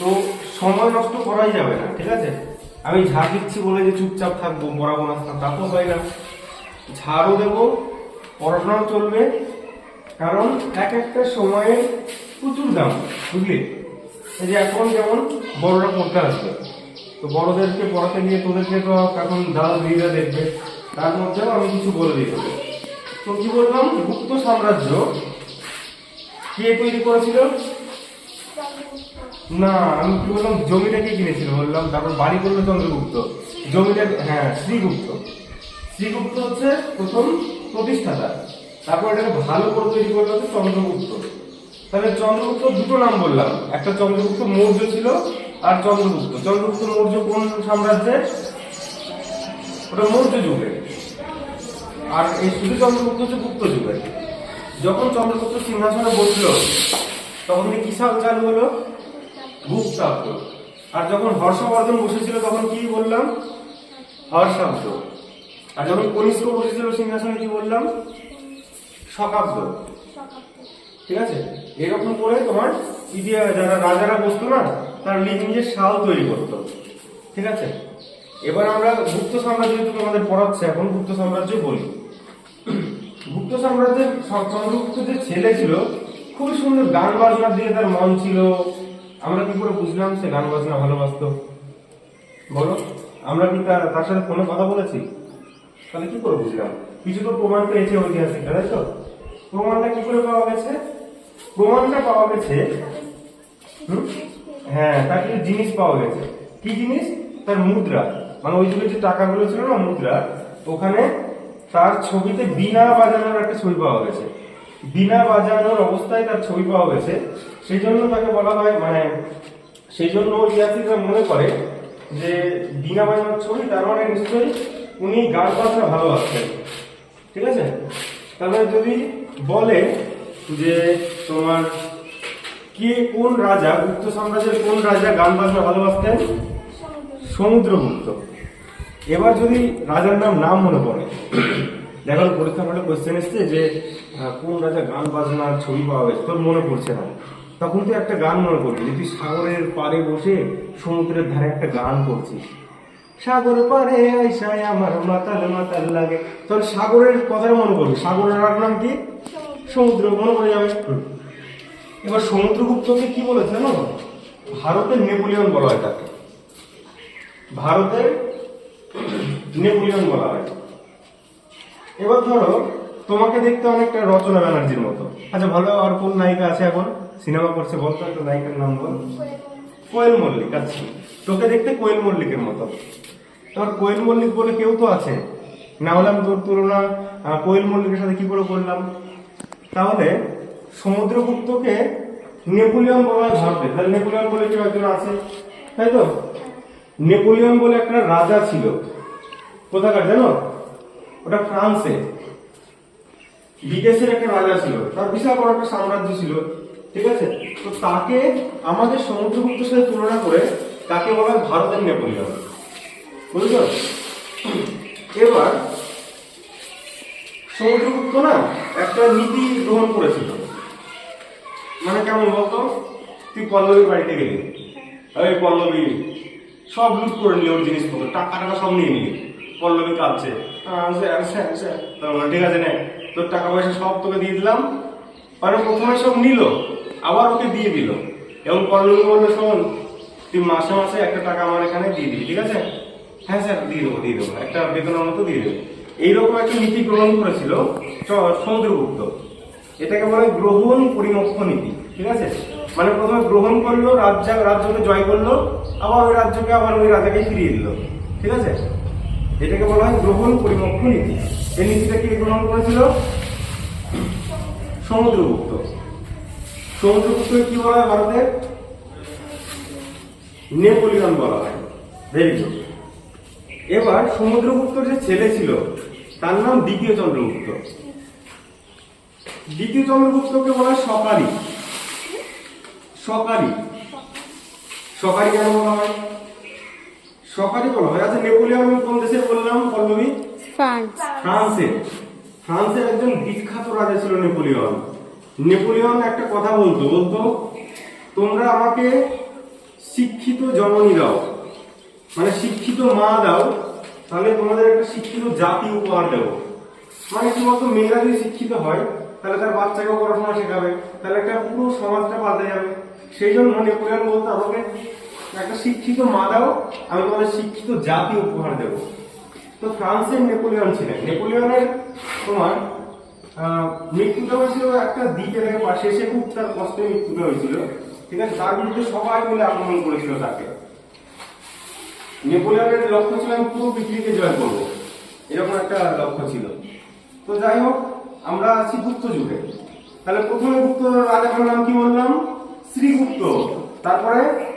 তো সময় নষ্ট করাই যাবে না, ঠিক আছে? আমি ঝাড় দিচ্ছি বলে যে চুপচাপ থাকব পড়াবো না তা তো হয় না। ঝাড়ও দেবো, পড়াশোনাও চলবে, কারণ এক একটা সময়ে প্রচুর দাম, বুঝলি? এই যে এখন যেমন বড়রা পড়তে আসবে, তো বড়দেরকে পড়াতে নিয়ে তোদেরকে তো এখন দাদা দিদিরা দেখবে, তার মধ্যেও আমি কিছু বলে দিই তোকে তো কি বললাম, গুপ্ত সাম্রাজ্য কে তৈরি করেছিল? না, আমি কি বললাম, জমিটা কে কিনেছিল? বললাম, তারপর বাড়ি করল চন্দ্রগুপ্ত। জমিটা হ্যাঁ শ্রীগুপ্ত। শ্রীগুপ্ত হচ্ছে প্রথম প্রতিষ্ঠাতা। তারপর এটাকে ভালো করে তৈরি করল হচ্ছে চন্দ্রগুপ্ত। তাহলে চন্দ্রগুপ্ত দুটো নাম বললাম। একটা চন্দ্রগুপ্ত মৌর্য ছিল, আর চন্দ্রগুপ্ত। চন্দ্রগুপ্ত মৌর্য কোন সাম্রাজ্যের ওটা মৌর্য যুগে। আর এই শুধু চন্দ্রগুপ্ত হচ্ছে গুপ্ত যুগের যখন চন্দ্রগুপ্ত সিংহাসনে বসল তখন কি কি চালু হলো? গুপ্তাব্দ আর যখন হর্ষবর্ধন বসেছিল তখন কি বললাম? হর্ষাব্দ আর যখন কনিষ্ক বসেছিল সিংহাসনে কি বললাম? শকাব্দ। ঠিক আছে? এরকম করে তোমার ইতিহাস যারা রাজারা বসতো না তার নিজ নিজের সাল তৈরি করতো। ঠিক আছে? এবার আমরা গুপ্ত সাম্রাজ্য যেহেতু তোমাদের পড়াচ্ছে এখন গুপ্ত সাম্রাজ্য বলি। গুপ্ত সাম্রাজ্যের চন্দ্রগুপ্ত যে ছেলে ছিল খুবই সুন্দর গান বাজনা দিয়ে তার মন ছিল। আমরা কি করে বুঝলাম সে গান বাজনা ভালোবাসতো? বলো, আমরা কি তার তার সাথে ফোনে কথা বলেছি? তাহলে কি করে বুঝলাম? কিছু তো প্রমাণ পেয়েছে ঐতিহাসিক, তাই তো? প্রমাণটা কি করে পাওয়া গেছে? প্রমাণটা পাওয়া গেছে? হ্যাঁ তার কিছু জিনিস পাওয়া গেছে। কি জিনিস? তার মুদ্রা। মানে ওই যুগে যে টাকাগুলো ছিল না মুদ্রা, ওখানে তার ছবিতে বিনা বাজানোর একটা ছবি পাওয়া গেছে। বিনা বাজানোর অবস্থায় তার ছবি পাওয়া গেছে। সেই জন্য তাকে বলা হয় মানে সেই জন্য ঐতিহাসিকরা মনে করে যে বিনা বাজানোর ছবি, তার মানে নিশ্চয়ই উনি গান বাজনা ভালোবাসতেন ঠিক আছে? তাহলে যদি বলে যে তোমার কে কোন রাজা, গুপ্ত সাম্রাজ্যের কোন রাজা গান বাজনা ভালোবাসতেন সমুদ্রগুপ্ত। এবার যদি রাজার নাম নাম মনে পড়ে দেখো পরীক্ষা হলে কোয়েশ্চেন এসছে যে কোন রাজা গান বাজনার ছবি পাওয়া গেছে তোর মনে পড়ছে না। তখন তুই একটা গান মনে করবি যে তুই সাগরের পাড়ে বসে সমুদ্রের ধারে একটা গান করছিস। সাগর পারে আইসায় আমার মাতাল মাতাল লাগে। তোর সাগরের কথাটা মনে করবি সাগরের আর নাম কি? সমুদ্র। মনে পড়ে যাবে। এবার সমুদ্রগুপ্তকে কি বলেছে জানো? ভারতের নেপোলিয়ন বলা হয় তাকে। ভারতের নেপোলিয়ন বলা হয়। এবার ধরো, তোমাকে দেখতে অনেকটা রচনা ব্যানার্জির মতো। আচ্ছা ভালো, আর কোন নায়িকা আছে এখন? সিনেমা করছে বলতো একটা নায়িকার নাম বল। কোয়েল মল্লিক আচ্ছা। তোকে দেখতে কোয়েল মল্লিকের মতো। তোমার কোয়েল মল্লিক বলে কেউ তো আছে। না হলে আমি তোর তুলনা কোয়েল মল্লিকের সাথে কি করে করলাম? তাহলে সমুদ্রগুপ্তকে নেপোলিয়ন বলা ভাববে। তাহলে নেপোলিয়ন বলে কেউ একজন আছে? তাই তো? নেপোলিয়ন বলে একটা রাজা ছিল। কোথাকার, জানো? ওটা ফ্রান্সে। বিদেশের একটা রাজা ছিল। তার বিশাল বড় একটা সাম্রাজ্য ছিল। ঠিক আছে? তো তাকে আমাদের সমুদ্রগুপ্তের সাথে তুলনা করে তাকে বলা হয় ভারতের নেপোলিয়ন। বুঝলো এবার, সমুদ্রগুপ্ত না একটা নীতি গ্রহণ করেছিল। মানে কেমন বলতো? তুই পল্লবীর বাড়িতে গেলি। ওই পল্লবী, সব লুট করে নিলি ওর জিনিসপত্র টাকা টাকা সব নিয়ে নিলি। পল্লবী কাঁদছে। স্যার স্যার স্যার ঠিক আছে তোর টাকা পয়সা সব তোকে দিয়ে দিলাম। প্রথমে সব আবার ওকে দিয়ে শোন, তুই মাসে মাসে একটা টাকা আমার এখানে দিয়ে দিবি, ঠিক আছে? হ্যাঁ স্যার দিয়ে দেবো দিয়ে দেবো। একটা মতো দিয়ে একটা নীতি গ্রহণ করেছিল সমুদ্রগুপ্ত। এটাকে বলে গ্রহণ পরিমক্ষ নীতি, ঠিক আছে? মানে প্রথমে গ্রহণ করল, রাজ্য, রাজ্যকে জয় করল, আবার ওই রাজ্যকে, আবার ওই রাজাকে ফিরিয়ে দিল, ঠিক আছে? এটাকে বলা হয় গ্রহণ পরিমক্ষ নীতি। এই নীতিটা কে গ্রহণ করেছিল? সমুদ্রগুপ্ত। সমুদ্রগুপ্ত কি বলা হয় ভারতের নেপোলিয়ন বলা হয়। এবার সমুদ্রগুপ্তর যে ছেলে ছিল, তার নাম দ্বিতীয় চন্দ্রগুপ্ত। দ্বিতীয় চন্দ্রগুপ্তকে বলা হয় সকারি। সকারি। সকারি কেন বলা হয়? সকারি বলা হয় আচ্ছা নেপোলিয়ন কোন দেশের বললাম পল্লবী? ফ্রান্স। ফ্রান্সের ফ্রান্সের একজন বিখ্যাত রাজা ছিল নেপোলিয়ন। নেপোলিয়ন একটা কথা বলতো বলতো তোমরা আমাকে শিক্ষিত জননী দাও মানে শিক্ষিত মা দাও তাহলে তোমাদের একটা শিক্ষিত জাতি উপহার দেবো। মানে কি বলতো মেয়েরা যদি শিক্ষিত হয় তাহলে তার বাচ্চাকেও পড়াশোনা শেখাবে তাহলে একটা পুরো সমাজটা পাল্টে যাবে। সেই জন্য নেপোলিয়ন বলতো আমাকে একটা শিক্ষিত মা দাও, আমি তোমাদের শিক্ষিত জাতি উপহার দেবো। তো ফ্রান্সের নেপোলিয়ন ছিলেন। নেপোলিয়নের তোমার মৃত্যুটা হয়েছিল একটা দ্বীপের পাশে সে খুব তার কষ্টে মৃত্যুটা হয়েছিল। ঠিক আছে? তার বিরুদ্ধে সবাই মিলে আক্রমণ করেছিল তাকে। নেপোলিয়নের লক্ষ্য ছিল, আমি পুরো পৃথিবীকে জয় করব। এরকম একটা লক্ষ্য ছিল। তো যাই হোক, আমরা আছি গুপ্ত যুগে। তাহলে প্রথমে গুপ্ত রাজার নাম কি বললাম? শ্রীগুপ্ত। তারপরে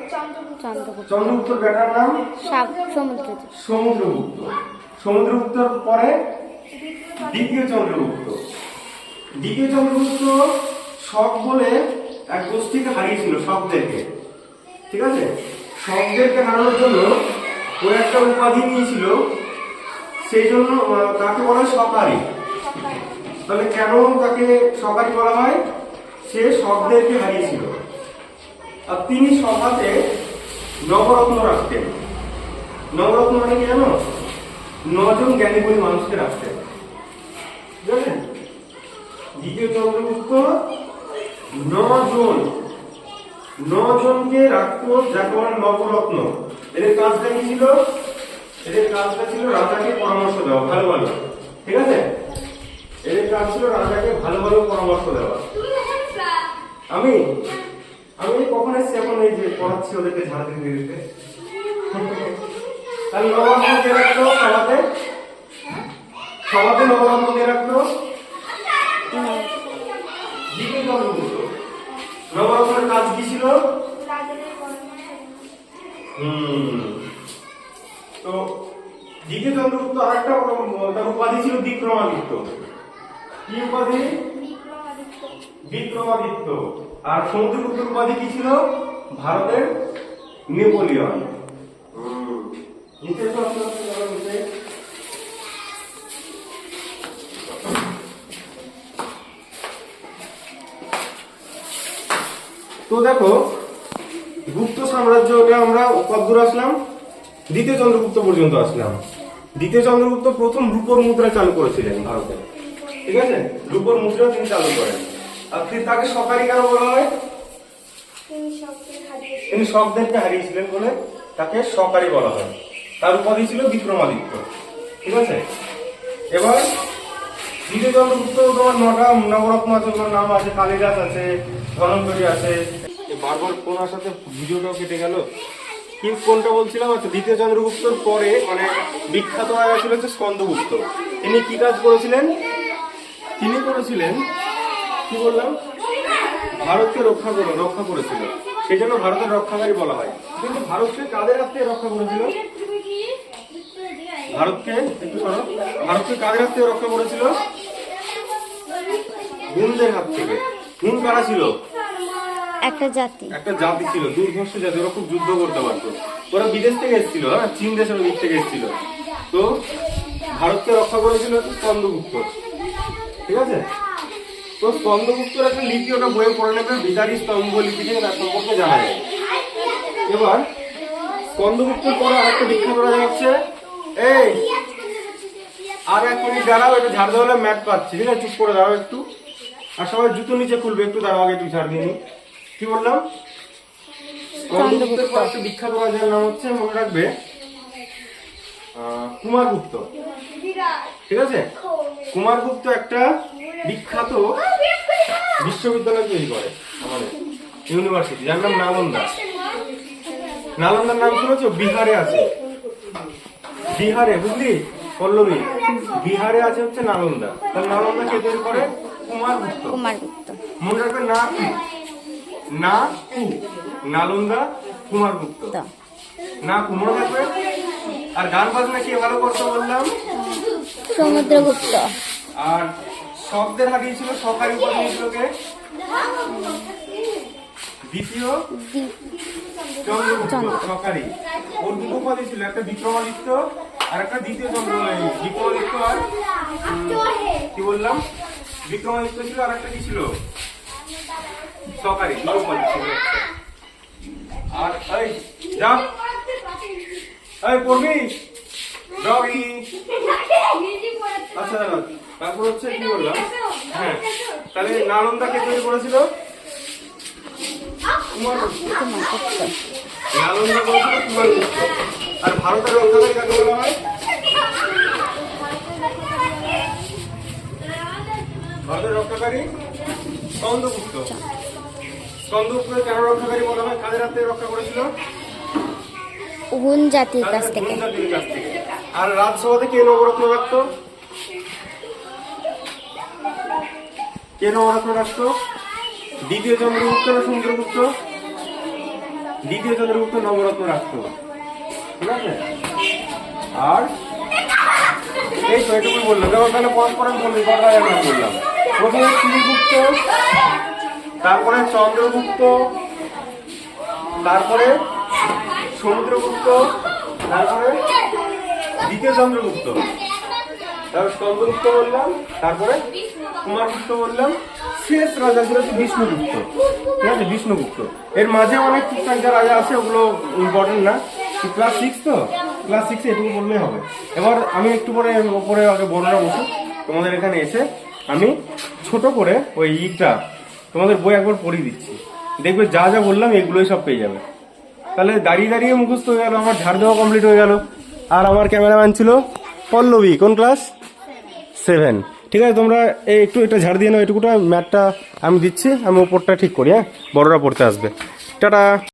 চন্দ্রগুপ্ত। চন্দ্রগুপ্তর বেটার নাম? সাগ সমুদ্র সমুদ্রগুপ্ত। সমুদ্রগুপ্তর পরে দ্বিতীয় চন্দ্রগুপ্ত। দ্বিতীয় চন্দ্রগুপ্ত শক বলে এক গোষ্ঠীকে হারিয়েছিল শকদেরকে। ঠিক আছে? শকদেরকে হারানোর জন্য ও একটা উপাধি নিয়েছিল সেই জন্য তাকে বলা হয় সকারি। তাহলে কেন তাকে সকারি বলা হয়? সে শকদেরকে হারিয়েছিল। আর তিনি সভাতে নবরত্ন রাখতেন নবরত্ন মানে কি জানো? নজন জ্ঞানীগুলি মানুষকে রাখতেন জানেন? দ্বিতীয় চন্দ্রগুপ্ত নজন, নজনকে রাখতো যাকে বলে নবরত্ন। এদের কাজটা কি ছিল? এদের কাজটা ছিল রাজাকে পরামর্শ দেওয়া, ভালো ভালো। ঠিক আছে? এদের কাজ ছিল রাজাকে ভালো ভালো পরামর্শ দেওয়া। আমি আমি কখন এসেছি এখন এই যে পড়াচ্ছি ওদেরকে ঝাড়া দিতে দিতে। তাহলে নবরত্ন কে রাখতো সভাতে? সভাতে নবরত্ন কে চন্দ্রগুপ্ত নবরত্নের কাজ কি ছিল? হুম। তো দ্বিতীয় চন্দ্রগুপ্ত আরেকটা তার উপাধি ছিল বিক্রমাদিত্য। কি উপাধি? বিক্রমাদিত্য। আর সমুদ্রগুপ্তের উপাধি কি ছিল? ভারতের নেপোলিয়ন। তো দেখো, গুপ্ত সাম্রাজ্যটা আমরা কদ্দূর আসলাম, দ্বিতীয় চন্দ্রগুপ্ত পর্যন্ত আসলাম। দ্বিতীয় চন্দ্রগুপ্ত প্রথম রূপোর মুদ্রা চালু করেছিলেন ভারতে। ঠিক আছে? রূপোর মুদ্রা তিনি চালু করেন। আর তিনি তাকে সরকারি কেন বলা হয়? তিনি শব্দকে হারিয়েছিলেন বলে তাকে সরকারি বলা হয়। তার উপাধি ছিল বিক্রমাদিত্য। ঠিক আছে? এবার দ্বিতীয় চন্দ্রগুপ্ত তোমার নটা নবরত্ন আছে ওগুলোর নাম আছে কালিদাস আছে ধনন্তরী আছে। এ বারবার কোনার সাথে ভিডিওটাও কেটে গেল। কি কোনটা বলছিলাম? আচ্ছা দ্বিতীয় চন্দ্রগুপ্তর পরে মানে বিখ্যাত হয়ে গেছিল হচ্ছে স্কন্দগুপ্ত। তিনি কি কাজ করেছিলেন? তিনি করেছিলেন কি বললাম? ভারতকে রক্ষা করে রক্ষা করেছিল। সেই জন্য ভারতের রক্ষাকারী বলা হয়। কিন্তু ভারতকে কাদের হাত রক্ষা করেছিল? ভারতকে একটু সরো। ভারতকে কাদের হাত থেকে রক্ষা করেছিল? হুনদের হাত থেকে। হুন কারা ছিল? একটা জাতি। একটা জাতি ছিল দুর্ধর্ষ জাতি। ওরা খুব যুদ্ধ করতে পারতো। ওরা বিদেশ থেকে এসেছিল হ্যাঁ? চীন দেশের দিক থেকে এসেছিল। তো ভারতকে রক্ষা করেছিল হচ্ছে স্কন্দগুপ্ত ঠিক আছে? তো স্কন্দগুপ্তর একটা লিপি ওটা বইয়ে পড়ে নেবে বিদারী স্তম্ভ লিপি থেকে তার সম্পর্কে জানা যায়। এবার স্কন্দগুপ্তর পরে আরেকটা বিখ্যাত রাজা হচ্ছে এই, আর এক মিনিট দাঁড়াও একটু ঝাড় দেওয়া ম্যাট পাচ্ছি। ঠিক আছে, চুপ করে দাঁড়াও একটু। আর সবাই জুতো নিচে খুলবে, একটু দাঁড়াও আগে, একটু ঝাড় দিয়ে। কি বললাম? স্কন্দগুপ্তের পর একটা বিখ্যাত রাজার নাম হচ্ছে, মনে রাখবে কুমারগুপ্ত। ঠিক আছে? কুমারগুপ্ত একটা বিখ্যাত বিশ্ববিদ্যালয় তৈরি করে আমাদের ইউনিভার্সিটি। যার নাম নালন্দা। নালন্দার নাম শুনেছো? বিহারে আছে। বিহারে বুঝলি? পল্লবী? বিহারে আছে হচ্ছে নালন্দা। তাহলে নালন্দা কে তৈরি করে? কুমারগুপ্ত কুমারগুপ্ত মনে রাখবে না কু? না কু। নালন্দা কুমারগুপ্ত তো। না কু মনে রাখবে? আর গান বাজনা কে? ভালো করতে বললাম? সমুদ্রগুপ্ত। আর শব্দের হারিয়েছিল সরকারি উপাধি নিয়েছিল কে? দ্বিতীয়? চন্দ্রগুপ্ত সরকারি। ওর দুটো উপাধি ছিল একটা বিক্রমাদিত্য আর একটা দ্বিতীয় চন্দ্র এই বিক্রমাদিত্য আর কি বললাম? বিক্রমাদিত্য ছিল আর একটা কি ছিল? সরকারি দুটো উপাধি ছিল। আর এই যা। এই পড়বি রবি। আচ্ছা দাদা তারপর হচ্ছে কি বললাম? হ্যাঁ। তাহলে নালন্দা কে তৈরি করেছিল? নালন্দা করেছিল কুমার আর ভারতের রক্ষাকারী কাকে বলা হয়? ভারতের রক্ষাকারী? স্কন্দগুপ্ত স্কন্দগুপ্ত কেন রক্ষাকারী বলা হয়? কাদের হাত থেকে রক্ষা করেছিল? হুন জাতির কাছ থেকে। গুজরাটের কাছ থেকে। আর রাজসভাতে কে নবরত্ন রাখতো? কে নবরত্ন রাখতো? দ্বিতীয় চন্দ্রগুপ্ত না সমুদ্রগুপ্ত দ্বিতীয় চন্দ্রগুপ্ত নবরত্ন রাখতো। ঠিক আছে? আর? এই তো এটুকু বললাম। যেমন তাহলে পরস্পর বললি কটা রাজার বললাম প্রথমে শ্রীগুপ্ত, তারপরে চন্দ্রগুপ্ত, তারপরে সমুদ্রগুপ্ত, তারপরে দ্বিতীয় চন্দ্রগুপ্ত। তারপর চন্দ্রগুপ্ত বললাম, তারপরে কুমারগুপ্ত বললাম, শেষ রাজা ছিল হচ্ছে বিষ্ণুগুপ্ত। ঠিক আছে, বিষ্ণুগুপ্ত। এর মাঝে অনেক যা রাজা আছে, ওগুলো ইম্পর্টেন্ট না। ক্লাস সিক্স তো? ক্লাস সিক্সে এটুকু বললেই হবে। এবার আমি একটু পরে ওপরে আগে বড়রা বসুক তোমাদের এখানে এসে আমি ছোট করে ওই ইটা তোমাদের বই একবার পড়িয়ে দিচ্ছি। দেখবে যা যা বললাম, এগুলোই সব পেয়ে যাবে। তাহলে দাঁড়িয়ে দাঁড়িয়ে মুখস্থ হয়ে গেল, আমার ঝাড় দেওয়া কমপ্লিট হয়ে গেল। আর আমার ক্যামেরাম্যান ছিল পল্লবী। কোন ক্লাস? সেভেন ঠিক আছে, তোমরা এই একটু এটা ঝাড় দিয়ে নাও, এটুকুটা ম্যাটটা আমি দিচ্ছি, আমি ওপরটা ঠিক করি হ্যাঁ? বড়রা পড়তে আসবে। টাটা!